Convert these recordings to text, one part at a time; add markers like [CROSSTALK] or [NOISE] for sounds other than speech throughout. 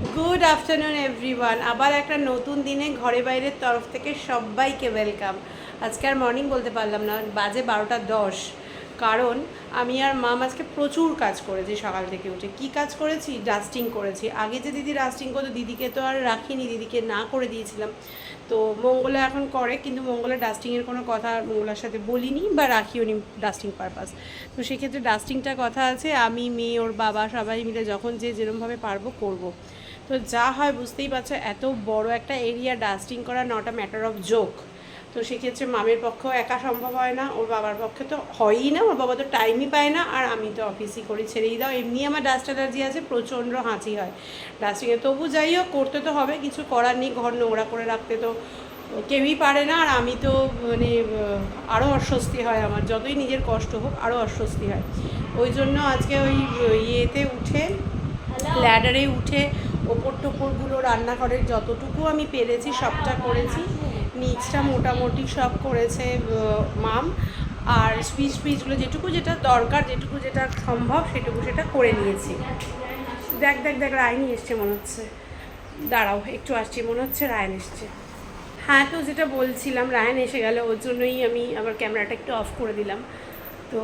Good afternoon everyone আবার একটা নতুন দিনে ঘরে বাইরের তরফ থেকে সবাইকে ওয়েলকাম আজকে আর মর্নিং বলতে পারলাম না, বাজে বারোটা দশ। কারণ আমি আর মাম আজকে প্রচুর কাজ করেছি সকাল থেকে উঠে। কি কাজ করেছি? ডাস্টিং করেছি। আগে যে দিদি ডাস্টিং করতো, দিদিকে তো আর রাখিনি, দিদিকে না করে দিয়েছিলাম। তো মঙ্গলা এখন করে, কিন্তু মঙ্গলা ডাস্টিংয়ের কোনো কথা মঙ্গলার সাথে বলিনি বা রাখিও নি ডাস্টিং পারপাস তো সেক্ষেত্রে ডাস্টিংটা কথা আছে, আমি, মেয়ে, ওর বাবা সবাই মিলে যখন যে যেরমভাবে পারব করব। তো যা হয় বুঝতেই পারছ এত বড় একটা এরিয়া ডাস্টিং করা not a matter of joke তো সেক্ষেত্রে মামের পক্ষেও একা সম্ভব হয় না ওর বাবার পক্ষে তো হয়ই না ওর বাবা তো টাইমই পায় না আর আমি তো অফিসই করি ছেড়েই দাও। এমনি আমার ডাস্ট অ্যালার্জি আছে প্রচণ্ড হাঁচি হয়। ডাস্টিংয়ে তবু যাই হোক করতে তো হবে কিছু করার নেই ঘর নোংরা করে রাখতে তো কেউই পারে না আর আমি তো মানে আরও অস্বস্তি হয় আমার যতই নিজের কষ্ট হোক আরও অস্বস্তি হয়। ওই জন্য আজকে ওই ইয়েতে উঠে ল্যাডারে উঠে ওপর টোপরগুলো রান্নাঘরের যতটুকু আমি পেরেছি, সবটা করেছি। নিচটা মোটামুটি সব করেছে মাম। আর স্পিচ স্পিচগুলো যেটুকু যেটা দরকার, যেটুকু যেটা সম্ভব, সেটুকু সেটা করে নিয়েছি। দেখ দেখ দেখ, রায়নি এসছে মনে হচ্ছে। দাঁড়াও, একটু আসছি, মনে হচ্ছে রায়ন এসছে। হ্যাঁ তো যেটা বলছিলাম, রায়ন এসে গেল, ওর জন্যই আমি আবার ক্যামেরাটা একটু অফ করে দিলাম। তো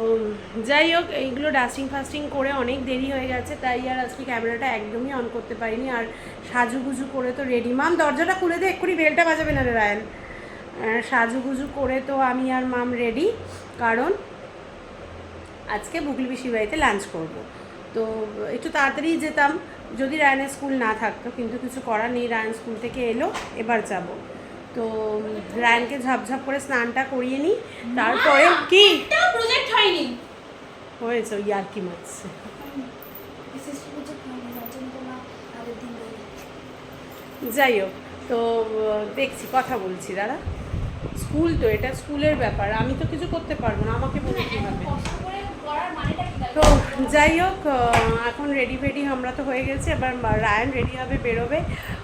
যাই হোক, এইগুলো ডাস্টিং ফাস্টিং করে অনেক দেরি হয়ে গেছে, তাই আর আজকে ক্যামেরাটা একদমই অন করতে পারিনি। আর সাজুগুজু করে তো রেডি মাম, দরজাটা খুলে দিয়ে এক্ষুনি বেলটা বাজাবে না রে রায়ন। সাজুগুজু করে তো আমি আর মাম রেডি কারণ আজকে বুগলি পিসির বাড়িতে লাঞ্চ করব। তো একটু তাড়াতাড়ি যেতাম, যদি রায়নের স্কুল না থাকতো, কিন্তু কিছু করার নেই, রায়ন স্কুল থেকে এলো, এবার যাব। তো উম, রায়নকে ঝাপঝাপ করে স্নানটা করিয়ে নিই। তারপরে কি? প্রজেক্ট হয়নি। হয়েছে ওই আর কি মারছে যাই হোক তো দেখছি কথা বলছি দাদা। স্কুল তো এটা স্কুলের ব্যাপার। আমি তো কিছু করতে পারব না আমাকে বলে কীভাবে? কষ্ট করে করার মানেটা কি তো যাই হোক এখন রেডি ফেডি আমরা তো হয়ে গেছি, এবার রায়ান রেডি হবে, বেরোবে।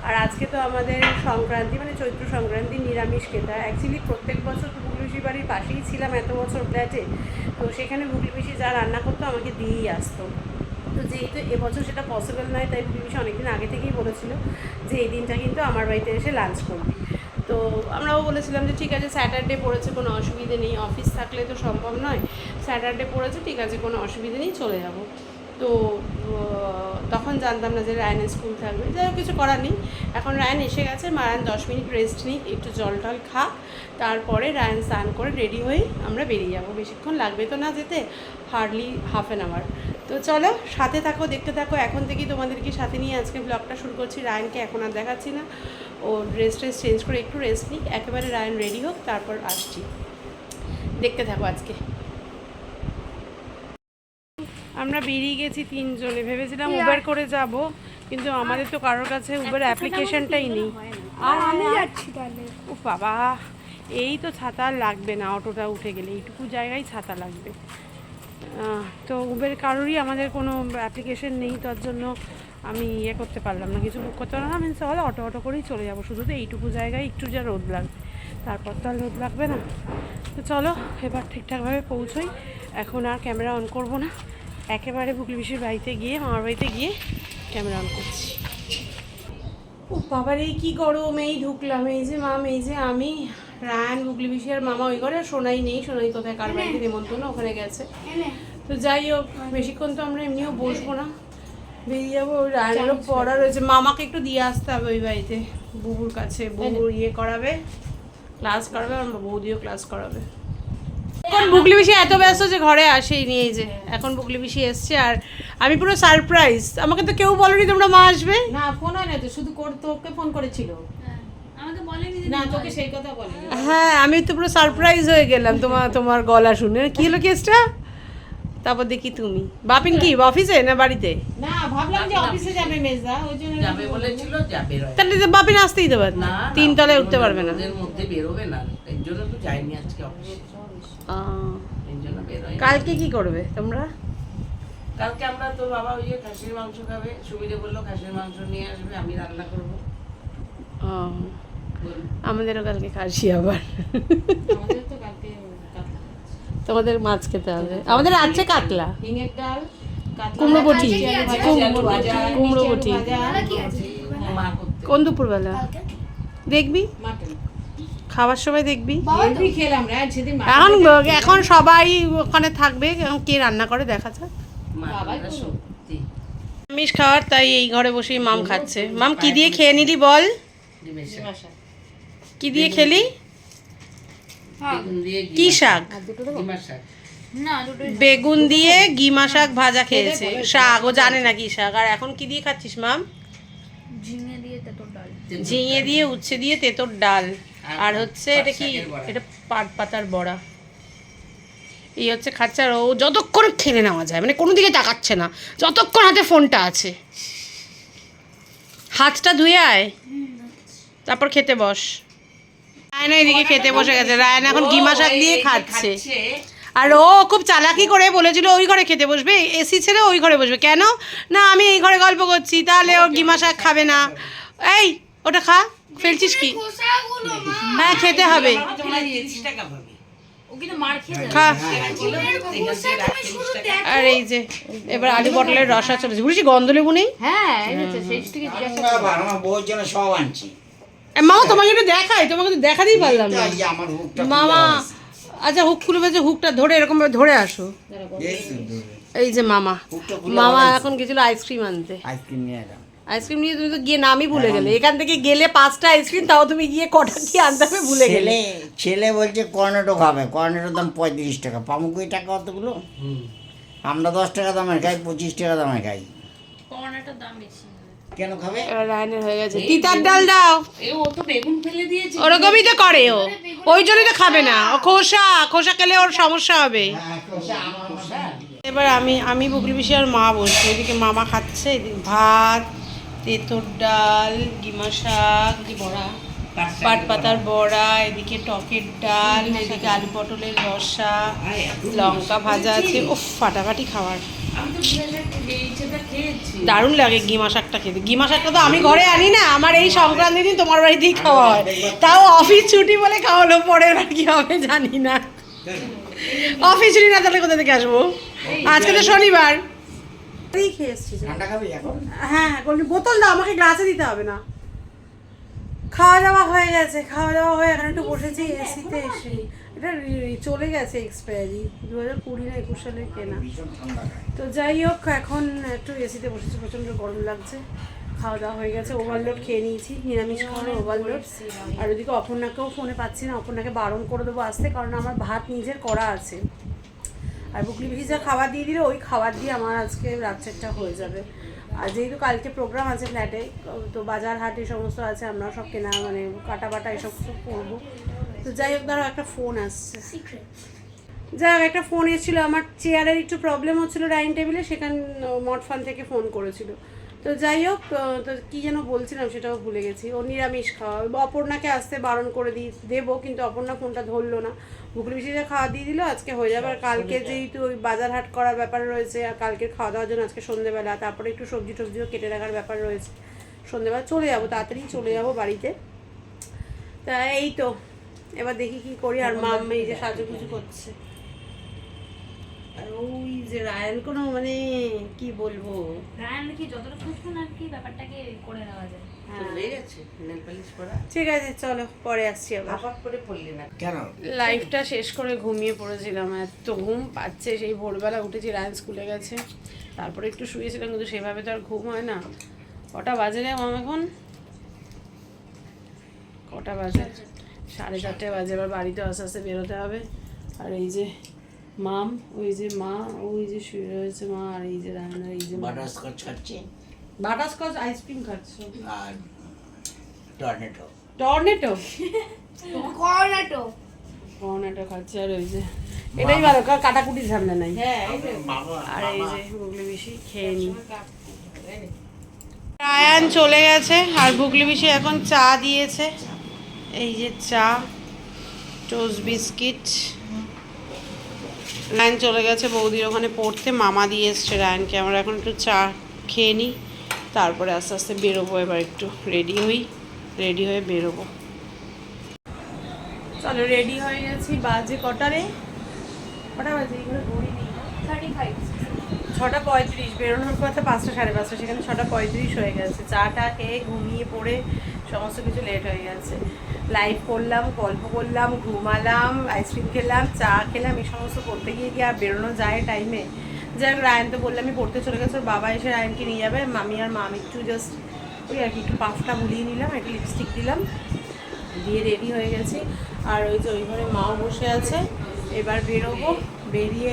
আর আজকে তো আমাদের সংক্রান্তি মানে চৈত্র সংক্রান্তি, নিরামিষ খেতা অ্যাকচুয়ালি প্রত্যেক বছর তো বুগলিশি বাড়ির পাশেই ছিলাম এত বছর ফ্ল্যাটে তো সেখানে বুগলিপিসি যা রান্না করতো আমাকে দিয়েই আসতো। তো যেহেতু এবছর সেটা পসিবল নয়, তাই বুগলিপিসি অনেকদিন আগে থেকেই বলেছিল যে এই দিনটা কিন্তু আমার বাড়িতে এসে লাঞ্চ করবে। তো আমরাও বলেছিলাম যে ঠিক আছে স্যাটারডে পড়েছে, কোনো অসুবিধে নেই। অফিস থাকলে তো সম্ভব নয়। স্যাটারডে পড়েছে, ঠিক আছে, কোনো অসুবিধে নেই, চলে যাব। তো তখন জানতাম না যে রায়নের স্কুল থাকবে। যাই হোক, কিছু করার নেই। এখন রায়ন এসে গেছে মারায়ন দশ মিনিট রেস্ট নিই একটু জল টল খা তারপরে রায়ন স্নান করে রেডি হয়ে আমরা বেরিয়ে যাব। বেশিক্ষণ লাগবে তো না যেতে হার্ডলি হাফ অ্যান আওয়ার তো চলো, সাথে থাকো, দেখতে থাকো। এখন থেকেই তোমাদেরকে সাথে নিয়ে আজকে ব্লগটা শুরু করছি। রায়নকে এখন আর দেখাচ্ছি না। ও ড্রেস ট্রেস চেঞ্জ করে একটু রেস্ট নিক। একেবারে রায়ন রেডি হোক, তারপর আসছি। দেখতে থাকো আজকে। আমরা বেরিয়ে গেছি তিনজনে। ভেবেছিলাম উবের করে যাব কিন্তু আমাদের তো কারোর কাছে উবের অ্যাপ্লিকেশনটাই নেই। আর আমি যাচ্ছি তাহলে। ও বাবা এই তো ছাতা আর লাগবে না অটোটা উঠে গেলে। এইটুকু জায়গায় ছাতা লাগবে। তো উবের কারোরই আমাদের কোনো অ্যাপ্লিকেশন নেই তার জন্য আমি ইয়ে করতে পারলাম না কিছু বুক করতে পারলাম না। আমি চল অটো অটো করেই চলে যাব। শুধু তো এইটুকু জায়গায় একটু যা রোদ লাগবে। তারপর তো আর রোদ লাগবে না। তো চলো এবার ঠিকঠাকভাবে পৌঁছোই। এখন আর ক্যামেরা অন করব না। একেবারে বুকলি বিশির বাড়িতে গিয়ে মামার বাড়িতে গিয়ে ক্যামেরা অন করছি। ও বাবার এই কি গরম এই ঢুকলাম এই যে মাম এই যে আমি রায়ান বুগলি বিশি আর মামা ওই ঘরে সোনাই নেই সোনাই কোথায় কার বাড়িতে নেমন্তন্ন ওখানে গেছে। তো যাই হোক বেশিক্ষণ তো আমরা এমনিও বসবো না বেরিয়ে যাব ওই রায়ানেরও পড়া রয়েছে। মামাকে একটু দিয়ে আসতে হবে ওই বাড়িতে বুবুর কাছে বুবুর ইয়ে করাবে ক্লাস করাবে আমার বৌদিও ক্লাস করাবে। এখন বুকলি বিশি এত ব্যস্ত যে ঘরে আসেই নিয়ে যে এখন বুকলি বিশি এসছে আর আমি পুরো সারপ্রাইজ আমাকে তো কেউ বলেনি তোমরা মা আসবে? না ফোন হয় না তো শুধু কর তোকে ফোন করেছিল। আমাকে বলেনি যে না তোকে সেই কথা বলেনি। হ্যাঁ আমি তো পুরো সারপ্রাইজ হয়ে গেলাম তোমার তোমার গলা শুনে। কি হলো কেসটা? তারপর দেখি তুমি। বাপিন কি অফিসে না বাড়িতে? না ভাবলাম যে অফিসে যাবে মেজদা ওই জন্য যাবে বলেছিল যাবে তাহলে তো বাপিন আসতেই দেবে। না না না, তিনতলায় উঠতে পারবে না। মধ্যে বেরোবে না এই জন্য তো যাইনি আজকে অফিসে কালকে কি করবে তোমরা? কালকে আমরা তোর বাবা ওই যে খাসির মাংস খাবে। সুবিধে বলল খাসির মাংস নিয়ে আসবে আমি রান্না করব। আমাদেরও কালকে খাসি আবার। আমাদের তো কালকে কাতলা তোমাদের মাছ খেতে হবে। আমাদের আছে কাতলা। হিঙের ডাল কুমড়ো বটি। কুমড়ো ভাজা, বটি করতে। কোন দুপুরবেলা? দেখবি? মাটন। খাবার সময় দেখবি? এখন এখন সবাই ওখানে থাকবে এখন কে রান্না করে দেখা যাক। নিরামিষ খাওয়ার তাই এই ঘরে বসেই মাম খাচ্ছে। মাম কি দিয়ে খেয়ে নিলি বল? কি দিয়ে খেলি? কি শাক? গিমার শাক। বেগুন দিয়ে গিমা শাক ভাজা খেয়েছে। শাক ও জানে না কি শাক। আর এখন কি দিয়ে খাচ্ছিস মাম? ঝিঙে দিয়ে তেঁতুল ডাল। ঝিঙে দিয়ে উচ্ছে দিয়ে তেঁতোর ডাল। আর হচ্ছে এটা কি? এটা পাট পাতার বড়া। এই হচ্ছে খাচ্ছে আর ও যতক্ষণ ঠেলে নেওয়া যায় মানে কোনো দিকে তাকাচ্ছে না যতক্ষণ হাতে ফোনটা আছে। হাতটা ধুয়ে আয়। তারপর খেতে বস। রায়না এদিকে খেতে বসে গেছে। রায়না এখন গিমা শাক দিয়ে খাচ্ছে। খাচ্ছে, আর ও খুব চালাকি করে বলেছিল ওই ঘরে খেতে বসবে? এসি ছেড়ে ওই ঘরে বসবে? কেন? না আমি এই ঘরে গল্প করছি। তাহলে ও গিমা শাক খাবে না। এই ওটা খা ফেলছিস কি? হ্যাঁ খেতে হবে। বাবা তোমার 30 টাকা পাবে। ও কিন্তু মার খেয়ে খা ছিল, এখান থেকে রাখ 30 টাকা। আর এই যে এবার আলু পটলের রসা চলেছে বুঝলি গন্ধ লেবু নেই হ্যাঁ মামা তোমাকে একটু দেখাই তোমাকে তো দেখাতেই পারলাম না। মামা আচ্ছা হুক খুলে ফেলছে হুকটা ধরে এরকম ভাবে ধরে আসো। এই যে মামা। মামা এখন গেছিল আইসক্রিম আনতে। আইসক্রিম নিয়ে এলাম। আইসক্রিম নিয়ে তুমি তো গিয়ে নামই ভুলে গেলে। এখান থেকে গেলে পাঁচটা আইসক্রিম তাও তুমি গিয়ে কটা কি আনতে হবে ভুলে গেলে। ছেলে বলছে কর্নেটো খাবে। কর্নেটোর দাম পঁয়ত্রিশ টাকা। পামুকুই টাকা অতগুলো? আমরা দশ টাকা দামের খাই পঁচিশ টাকা দামে খাই। কর্নাটার দাম বেশি। কেন খাবে? রায়নের হয়ে গেছে। তিতার ডাল দাও। ও তো বেগুন ফেলে দিয়েছে। ওরকমই তো করে ও। ওই জন্যই তো খাবে না। ও খোসা। খোসা খেলে ওর সমস্যা হবে। এবার আমি আমি বুকলি পিসি আর মা বসছি। এদিকে মামা খাচ্ছে এদিকে ভাত তেঁতুর ডাল গিমা শাক বড়া পাট পাতার বড়া এদিকে টকের ডাল এদিকে আলু পটলের রসা লঙ্কা ভাজা আছে। ও ফাটাফাটি খাবার। দারুণ লাগে গিমা শাকটা খেতে। গিমা শাকটা তো আমি ঘরে আনি না। আমার এই সংক্রান্তি দিন তোমার বাড়িতেই খাওয়া হয়। তাও অফিস ছুটি বলে খাওয়ালো। পরের বার কি হবে জানি না। অফিস ছুটি না তাহলে কোথা থেকে আসব? আজকে তো শনিবার। খেয়ে এসছি ঠান্ডা খাবি এখন? হ্যাঁ বলছি বোতল দাও আমাকে গ্লাসে দিতে হবে না। খাওয়া দাওয়া হয়ে গেছে খাওয়া দাওয়া হয়ে এখন একটু বসেছি এসিতে এসে। এটা চলে গেছে এক্সপায়ারি দু হাজার কুড়ি না একুশ সালে কেনা। তো যাই হোক এখন একটু এসিতে বসেছি প্রচণ্ড গরম লাগছে। খাওয়া দাওয়া হয়ে গেছে ওভারলোড খেয়ে নিয়েছি নিরামিষ খাওয়ার ওভারলোড আর ওদিকে অপর্ণাকেও ফোনে পাচ্ছি না অপর্ণাকে বারণ করে দেবো আসতে কারণ আমার ভাত নিজের করা আছে। আর বুকলি পিসি যা খাবার দিয়ে দিলে ওই খাবার দিয়ে আমার আজকে রাত্রেরটা হয়ে যাবে। আর যেহেতু কালকে প্রোগ্রাম আছে ফ্ল্যাটে তো বাজার হাট এই সমস্ত আছে আমরা সব কেনা মানে কাটা বাটা এসব সব করব। তো যাই হোক ধরো একটা ফোন আসছে। যাই হোক একটা ফোন এসেছিল আমার চেয়ারের একটু প্রবলেম হচ্ছিল ডাইনিং টেবিলে সেখান মটফান থেকে ফোন করেছিল। তো যাই হোক তো কী যেন বলছিলাম সেটাও ভুলে গেছি। ও নিরামিষ খাওয়া। অপর্ণাকে আসতে বারণ করে দিই দেবো কিন্তু অপর্ণা ফোনটা ধরলো না। ভুগলি পিসিতে খাওয়া দিয়ে দিল আজকে হয়ে যাবে। আর কালকে যেহেতু ওই বাজার হাট করার ব্যাপার রয়েছে আর কালকে খাওয়া দাওয়ার জন্য আজকে সন্ধেবেলা তারপরে একটু সবজি টবজিও কেটে রাখার ব্যাপার রয়েছে। সন্ধেবেলা চলে যাব তাড়াতাড়ি চলে যাব বাড়িতে। তা এই তো এবার দেখি কি করি। আর মা এই যে সাজুগুজু করছে। আর ওই যে রায়ান কোনো মানে কি বলব? রায়ান কি যতটা খুশকুন আর কি ব্যাপারটাকে করে নেওয়া যায়? চলে গেছে নেল পালিশ করা। ঠিক আছে চলো পরে আসছি আবার। করে পড়লি না। কেন? লাইফটা শেষ করে ঘুমিয়ে পড়েছিলাম এত ঘুম পাচ্ছে সেই ভোরবেলা উঠেছি রায়ান স্কুলে গেছে। তারপরে একটু শুয়েছিলাম কিন্তু সেভাবে তো আর ঘুম হয় না। কটা বাজে রে মাম এখন? কটা বাজে? সাড়ে চারটে বাজে এবার বাড়িতে আস্তে আস্তে বেরোতে হবে। আর এই যে মাম ওই যে মা ওই যে শুয়ে রয়েছে মা আর এই যে রায়ন আর এই যে মা। বাটারস্কচ খাচ্ছি? বাটারস্কচ আইসক্রিম খাচ্ছ। আর টর্নেটো। টর্নেটো? কর্নাটো টর্নেটো খাচ্ছে আর ওই যে এটাই ভালো কার কাটাকুটি ঝামেলা নাই। হ্যাঁ বাবা আর এই যে বুগলি বেশি খেয়ে নি। রায়ান চলে গেছে আর বুগলি বেশি এখন চা দিয়েছে। এই যে চা টোস্ট বিস্কিট। রায়ান চলে গেছে বৌদির ওখানে পড়তে। মামা দিয়ে এসছে রায়ানকে আমরা এখন একটু চা খেয়ে নিই। তারপরে আস্তে আস্তে বেরোবো এবার একটু। রেডি হই? রেডি হয়ে বেরোবো। চলো রেডি হয়ে গেছি। বাজে কটারে কটা বাজে? ছটা পঁয়ত্রিশ। বেরোনোর কথা পাঁচটা সাড়ে পাঁচটা। সেখানে ছটা পঁয়ত্রিশ হয়ে গেছে। চাটা খেয়ে ঘুমিয়ে পড়ে সমস্ত কিছু লেট হয়ে গেছে। লাইভ করলাম, গল্প করলাম, ঘুমালাম আইসক্রিম খেলাম, চা খেলাম, এই সমস্ত করতে গিয়ে কি আর বেরোনো যায় টাইমে যাই হোক রায়ন তো বললাম আমি পড়তে চলে গেছে ওর বাবা এসে রায়নকে নিয়ে যাবে, মামি আর মামি একটু জাস্ট ওই আর কি, একটু পাফটা বুলিয়ে নিলাম, একটু লিপস্টিক দিলাম, দিয়ে রেডি হয়ে গেছি। আর ওই যে ওই ঘরে মাও বসে আছে। এবার বেরোবো, বেরিয়ে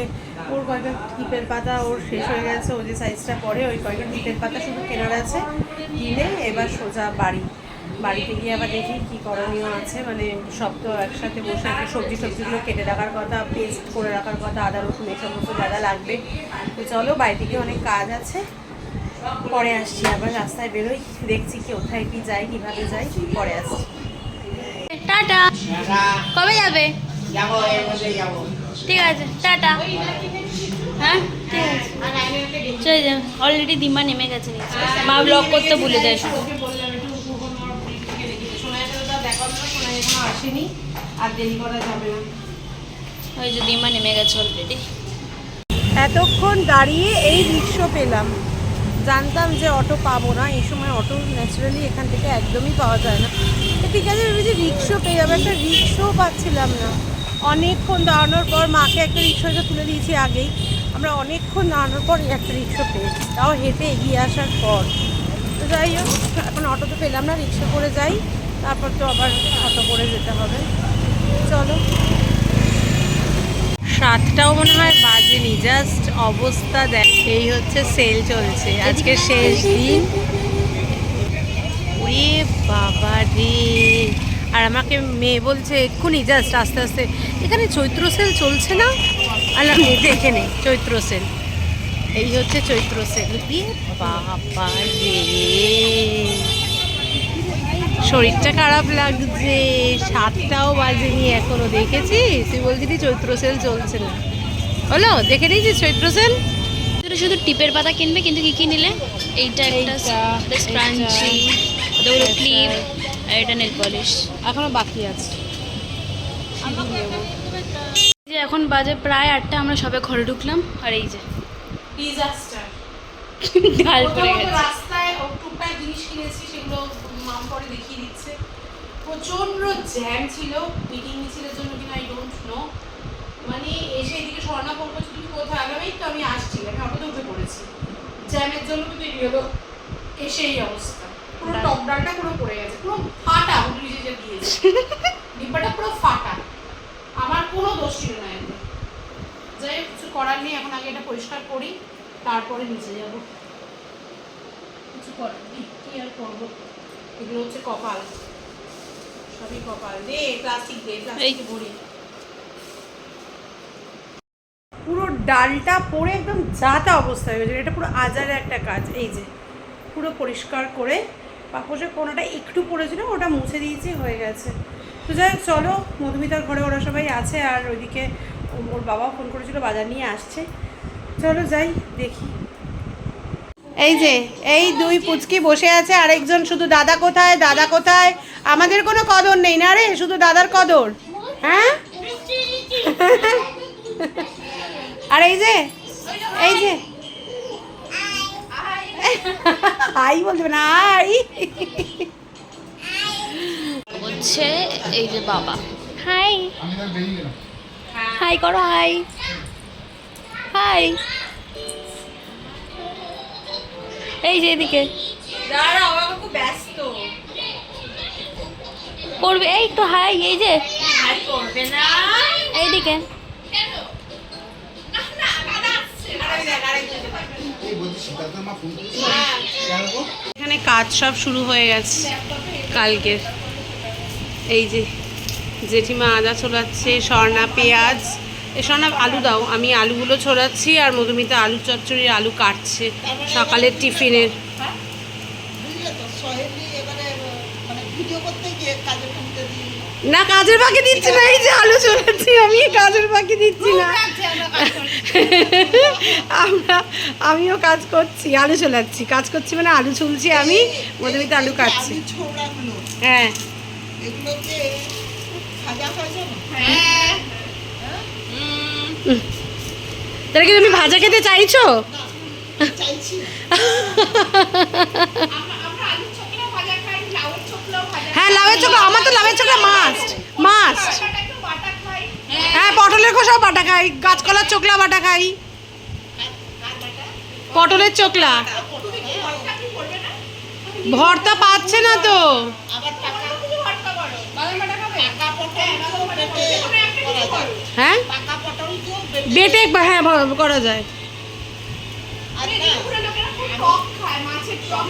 ওর কয়েকটা টিপের পাতা ওর শেষ হয়ে গেছে, ও যে সাইজটা পরে, ওই কয়েকটা টিপের পাতা শুধু কেনার আছে। কিনে এবার সোজা বাড়ি। বাড়িতে গিয়ে আবার দেখি কী করণীয় আছে। মানে সব তো একসাথে বসে সবজি সবজিগুলো কেটে রাখার কথা পেস্ট করে রাখার কথা আদা রসুন এই সমস্ত যা যা লাগবে। তো চলো বাড়িতে গিয়ে অনেক কাজ আছে। পরে আসছি আবার রাস্তায় বেরোই। দেখছি কি কোথায় কি যাই কীভাবে যাই পরে আসছি। টাটা। কবে যাবে? ঠিক আছে টাটা। হ্যাঁ? ঠিক আছে। চলে যাও অলরেডি দিমা নেমে গেছে। মা ব্লগ করতে ভুলে যায় শুধু ওকে বললাম একটু কুকুর পিকনিকে রেখেছে সোনাইয়ের সাথে তো আর দেখা হলো না সোনাই এখনও আসেনি আর দেরি করা যাবে না। ওই যে দিমা নেমে গেছে অলরেডি এতক্ষণ দাঁড়িয়ে এই রিক্সো পেলাম। জানতাম যে অটো পাবো না এই সময় অটো ন্যাচারালি এখান থেকে একদমই পাওয়া যায় না। ঠিক আছে ভেবেছি রিক্সো পেয়ে যাব একটা রিক্সোও পাচ্ছিলাম না। অনেকক্ষণ দাঁড়ানোর পর মাকে একটা রিক্সাটা তুলে দিয়েছি আগেই। আমরা অনেকক্ষণ দাঁড়ানোর পর একটা রিক্সা পেয়েছি তাও হেঁটে এগিয়ে আসার পর। তো যাই হোক এখন অটো তো পেলাম না রিক্সা করে যাই। তারপর তো আবার অটো করে যেতে হবে। চলো। সাতটাও মনে হয় বাজেনি জাস্ট অবস্থা দেখ, এই হচ্ছে সেল চলছে। আজকে শেষ দিন। ওরে বাবা রে। আর আমাকে মেয়ে বলছে, এক্ষুনি জাস্ট আস্তে আস্তে। এখানে চৈত্র সেল চলছে না? আল্লাহ দেখে নে, চৈত্র সেল এই হচ্ছে চৈত্র সেল বাবা রে। শরীরটা খারাপ লাগছে সাতটাও বাজেনি এখনও দেখেছি তুই বলছিলি চৈত্র সেল চলছে না। হলো দেখে নিয়েছিস চৈত্র সেল? শুধু শুধু টিপের পাতা কিনবে কিন্তু কি কি নিলে? এইটা একটা এইটা, স্ক্রাঞ্চি ওগুলো ক্লিপ আর এটা নেল পলিশ এখনও বাকি আছে। যে এখন বাজে প্রায় আটটা আমরা সবে ঘরে ঢুকলাম আর এই যে। গাল পড়ে গেছে। রাস্তায় জিনিস কিনেছি সেগুলো পরে দেখিয়ে দিচ্ছে। প্রচণ্ড জ্যাম ছিল মিটিং মিছিলের জন্য কিনা আই ডোন্ট নো মানে এসে এদিকে স্বর্ণা ফোন করছে তুমি কোথায়? আমি তো আমি আসছি আমি অটোতে উঠে পড়েছি। জ্যামের জন্য তো বেরিয়ে হলো এসে এই অবস্থা। পুরো টপ ডালটা পুরো পড়ে গেছে পুরো ফাটা উঠে নিজে যে দিয়েছে। ডিব্বাটা পুরো ফাটা। আমার কোনো দোষ ছিল না এতে। যাই হোক, কিছু করার নেই এখন আগে এটা পরিষ্কার করি তারপরে নিচে যাব। কিছু করার নেই কি আর করব? এগুলো হচ্ছে কপাল। সবই কপাল। দে প্লাস্টিক দে প্লাস্টিকে ভরি। পুরো ডালটা পড়ে একদম যাতা অবস্থা হয়ে গেছে এটা পুরো আজারে একটা কাজ। এই যে পুরো পরিষ্কার করে পাপোশের কোনোটা একটু পড়েছিল ওটা মুছে দিয়েছি হয়ে গেছে। তো যাই চলো মধুমিতার ঘরে ওরা সবাই আছে আর ওইদিকে ওর বাবা ফোন করেছিল বাজার নিয়ে আসছে। চলো যাই দেখি। এই যে এই দুই পুচকি বসে আছে আরেকজন শুধু দাদা কোথায় দাদা কোথায়? আমাদের কোনো কদর নেই না রে শুধু দাদার কদর। হ্যাঁ? [LAUGHS] আর এই যে এই যে। হাই বলতে হবে না হাই হচ্ছে এই যে বাবা। হাই। হাই করো হাই। হাই। এই যে এদিকে। করবে এই তো হাই এই যে। হাই করবে না। এইদিকে। এখানে কাজ সব শুরু হয়ে গেছে কালকের এই যে জেঠিমা আদা ছোলাচ্ছে স্বর্ণা পেঁয়াজ এ স্বর্ণা আলু দাও। আমি আলুগুলো ছোড়াচ্ছি আর মধুমিতা আলু চচ্চড়ি আলু কাটছে সকালের টিফিনের। না কাজের পাখি দিচ্ছি না এই যে আলু ছোড়াচ্ছি আমি কাজের পাখি দিচ্ছি না। আমরা আমিও কাজ করছি আলু ছোলাচ্ছি। কাজ করছি মানে আলু ছুলছি আমি মধুমিতা আলু কাটছি। হ্যাঁ। তাহলে কি তুমি ভাজা খেতে চাইছো? হ্যাঁ লাউয়ের চোখলা আমার তো লাউয়ের চোখলা মাস্ট মাস্ট হ্যাঁ পটলের খোসাও বাটা খাই গাছকলার চোখলা বাটা খাই। পটলের চোখলা। ভর্তা পাচ্ছে না তো। হ্যাঁ বেটে হ্যাঁ করা যায়।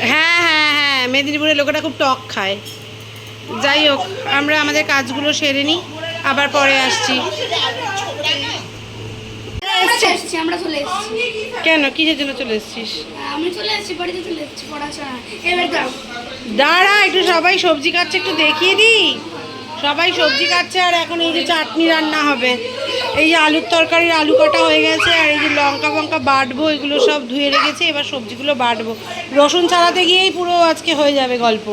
হ্যাঁ হ্যাঁ হ্যাঁ মেদিনীপুরের লোকেরা খুব টক খায়। যাই হোক আমরা আমাদের কাজগুলো সেরে নিই আবার পরে আসছি। আমরা চলে এসেছি কেন? কিসের জন্য চলে এসছিস? আমি চলে এসেছি বাড়িতে চলে এসেছি পড়াশোনা। এবার দাও। দাঁড়া একটু সবাই সবজি কাটছে একটু দেখিয়ে দিই। সবাই সবজি কাটছে আর এখন এই যে চাটনি রান্না হবে। এই যে আলুর তরকারির আলু কাটা হয়ে গেছে আর এই যে লঙ্কা ফঙ্কা বাটবো এগুলো সব ধুয়ে রেখেছি এবার সবজিগুলো বাটবো। রসুন ছাড়াতে গিয়েই পুরো আজকে হয়ে যাবে গল্প।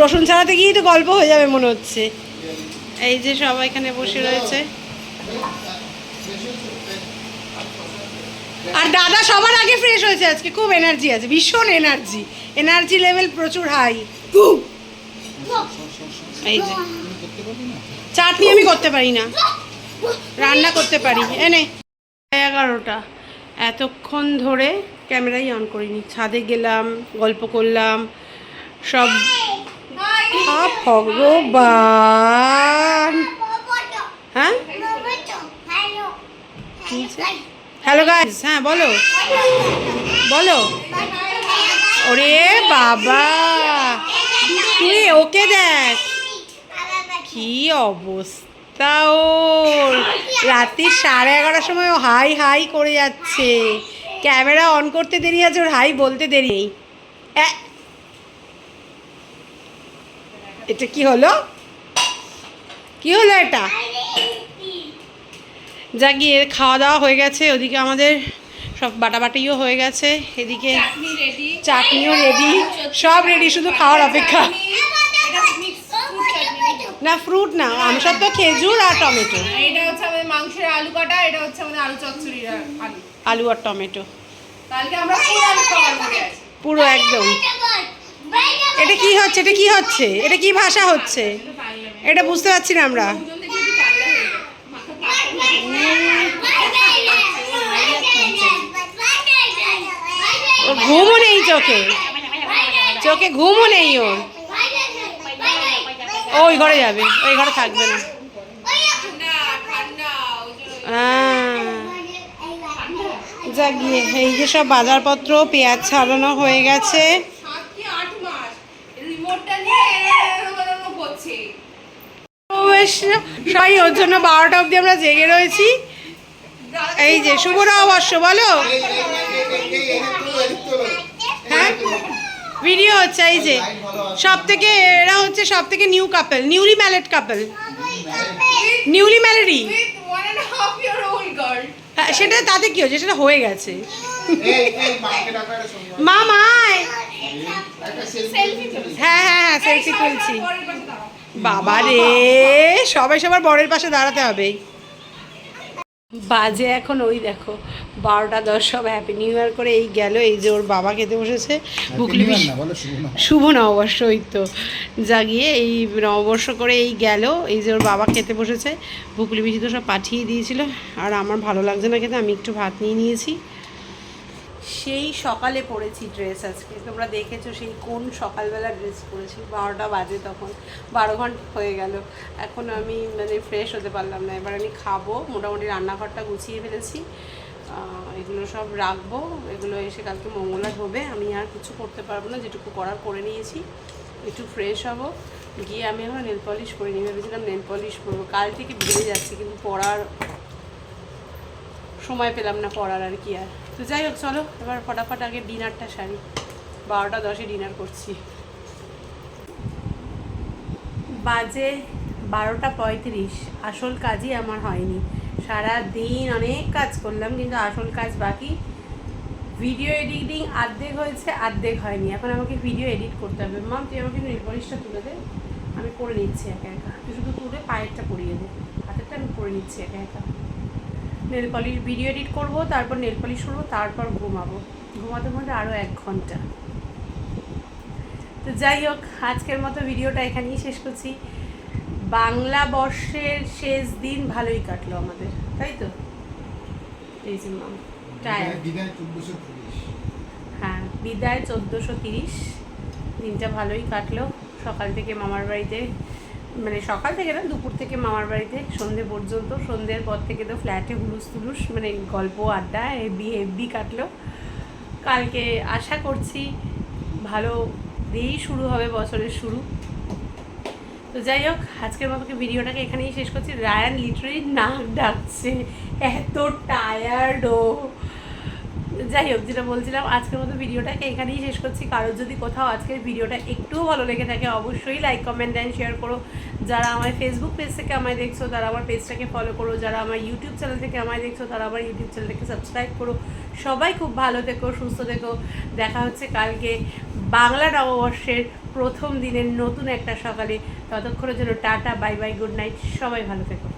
রসুন ছাড়াতে গিয়েই তো গল্প হয়ে যাবে মনে হচ্ছে। এই যে সবাই এখানে বসে রয়েছে। আর দাদা সবার আগে ফ্রেশ হয়েছে আজকে খুব এনার্জি আছে ভীষণ এনার্জি এনার্জি লেভেল প্রচুর হাই এই যে। চাটনি আমি করতে পারি না। রান্না করতে পারি। এনে এগারোটা। এতক্ষণ ধরে ক্যামেরাই অন করিনি। ছাদে গেলাম, গল্প করলাম, সব ভগবান। হ্যাঁ? হ্যালো গাইস হ্যাঁ বলো। বলো। ওরে বাবা। তুই ওকে দেখ। কি অবস্থা? ওর রাত্রি সাড়ে এগারোটার সময় ও হাই হাই করে যাচ্ছে। ক্যামেরা অন করতে দেরি আছে ওর হাই বলতে দেরি নেই। এটা কি হলো? কি হলো এটা? যা গিয়ে খাওয়া দাওয়া হয়ে গেছে ওদিকে আমাদের সব বাটাবাটিও হয়ে গেছে এদিকে চাটনিও রেডি সব রেডি শুধু খাওয়ার অপেক্ষা। না ফ্রুট না আমার তো খেজুর আর টমেটো। এটা হচ্ছে আমাদের মাংসের আলু কাটা এটা হচ্ছে আমাদের আলু চচ্চড়ির আর আলু। আলু আর টমেটো। কালকে আমরা পুরো আলু খাবার পুরো একদম। এটা কি হচ্ছে এটা কি হচ্ছে? এটা কি ভাষা হচ্ছে? এটা বুঝতে পারছি না আমরা। ঘুমও নেই চোখে। চোখে ঘুমও নেই ওর। ও ওই ঘরে যাবে ওই ঘরে থাকবে না যা গিয়ে এই যে সব বাজারপত্র পেঁয়াজ ছাড়ানো হয়ে গেছে সবাই ওর জন্য বারোটা অবধি আমরা জেগে রয়েছি এই যে শুভ নববর্ষ বলো হ্যাঁ ভিডিও হচ্ছে এই যে সব থেকে এরা হচ্ছে সব থেকে new couple newly married couple newly হ্যাঁ সেটা তাতে কি হচ্ছে? সেটা হয়ে গেছে। মা মায় হ্যাঁ হ্যাঁ হ্যাঁ সেলফি তুলছি। বাবা রে, সবাই সবার বরের পাশে দাঁড়াতে হবে। বাজে এখন ওই দেখো বারোটা দশ সব হ্যাপি নিউ ইয়ার করে এই গেল এই যে ওর বাবা খেতে বসেছে। বুকলি শুভ নববর্ষ। ওই তো। জাগিয়ে এই নববর্ষ করে এই গেল এই যে ওর বাবা খেতে বসেছে। বুকলি বিশি তো সব পাঠিয়ে দিয়েছিল আর আমার ভালো লাগছে না খেতে আমি একটু ভাত নিয়ে নিয়েছি। সেই সকালে পরেছি ড্রেস আজকে। তোমরা দেখেছ সেই কোন সকালবেলা ড্রেস পরেছি। বারোটা বাজে তখন। বারো ঘণ্টা হয়ে গেল। এখন আমি মানে ফ্রেশ হতে পারলাম না। এবার আমি খাব। মোটামুটি রান্নাঘরটা গুছিয়ে ফেলেছি। এগুলো সব রাখব। এগুলো এসে কালকে মঙ্গলবার হবে। আমি আর কিছু করতে পারব না। যেটুকু করার করে নিয়েছি। একটু ফ্রেশ হব। গিয়ে আমি এখন নেল পলিশ করে নিই। ভেবেছিলাম নেল পলিশ করব। কাল থেকে বেরিয়ে যাচ্ছি, কিন্তু পড়ার সময় পেলাম না পড়ার আর কি আর। তো যাই হোক, চলো, এবার ফটাফট আগে ডিনারটা সারি। বারোটা, দশে ডিনার করছি। বাজে বারোটা পঁয়ত্রিশ। আসল কাজই আমার হয়নি। সারা দিন অনেক কাজ করলাম, কিন্তু আসল কাজ বাকি। ভিডিও এডিটিং আর্ধেক হয়েছে, আর্ধেক হয়নি। এখন আমাকে ভিডিও এডিট করতে হবে। মাম তুই আমাকে রিপরিশটা তুলে দে। আমি করে নিচ্ছি একা একা। তুই শুধু তুলে পায়েরটা পরিয়ে দে। হাতেরটা আমি করে নিচ্ছি একা একা। নেল পলিশ ভিডিও এডিট করব তারপর নেল পলিশ করব তারপর ঘুমাবো। ঘুমাতে ঘুমাতে আরও এক ঘণ্টা। তো যাই হোক আজকের মতো ভিডিওটা এখানেই শেষ করছি। বাংলা বর্ষের শেষ দিন ভালোই কাটলো আমাদের তাই তো? এই যে মাম বিদায় চোদ্দশো হ্যাঁ বিদায় চোদ্দোশো তিরিশ। দিনটা ভালোই কাটলো। সকাল থেকে মামার বাড়িতে মানে সকাল থেকে না, দুপুর থেকে মামার বাড়িতে, সন্ধে পর্যন্ত, সন্ধ্যের পর থেকে তো ফ্ল্যাটে হুলুস তুলুস মানে গল্প, আড্ডা হেভি হেভি কাটলো। কালকে আশা করছি ভালো দিয়েই শুরু হবে বছরের শুরু। তো যাই হোক, আজকের মতো ভিডিওটাকে এখানেই শেষ করছি। রায়ান লিটারেলি নাক ডাকছে, এত টায়ার্ড ও। যাই হোক, যেটা বলছিলাম, আজকের মতো ভিডিওটাকে এখানেই শেষ করছি। কারোর যদি কোথাও আজকের ভিডিওটা একটুও ভালো লেগে থাকে, অবশ্যই লাইক কমেন্ট অ্যান্ড শেয়ার করো। যারা আমার ফেসবুক পেজ থেকে আমায় দেখছ, তারা আমার পেজটাকে ফলো করো। যারা আমার ইউটিউব চ্যানেল থেকে আমায় দেখছ, তারা আমার ইউটিউব চ্যানেলটাকে সাবস্ক্রাইব করো। সবাই খুব ভালো থেকো, সুস্থ থেকো। দেখা হচ্ছে কালকে বাংলা নববর্ষের প্রথম দিনের নতুন একটা সকালে। ততক্ষণের জন্য tata bye bye good night সবাই ভালো থেকো।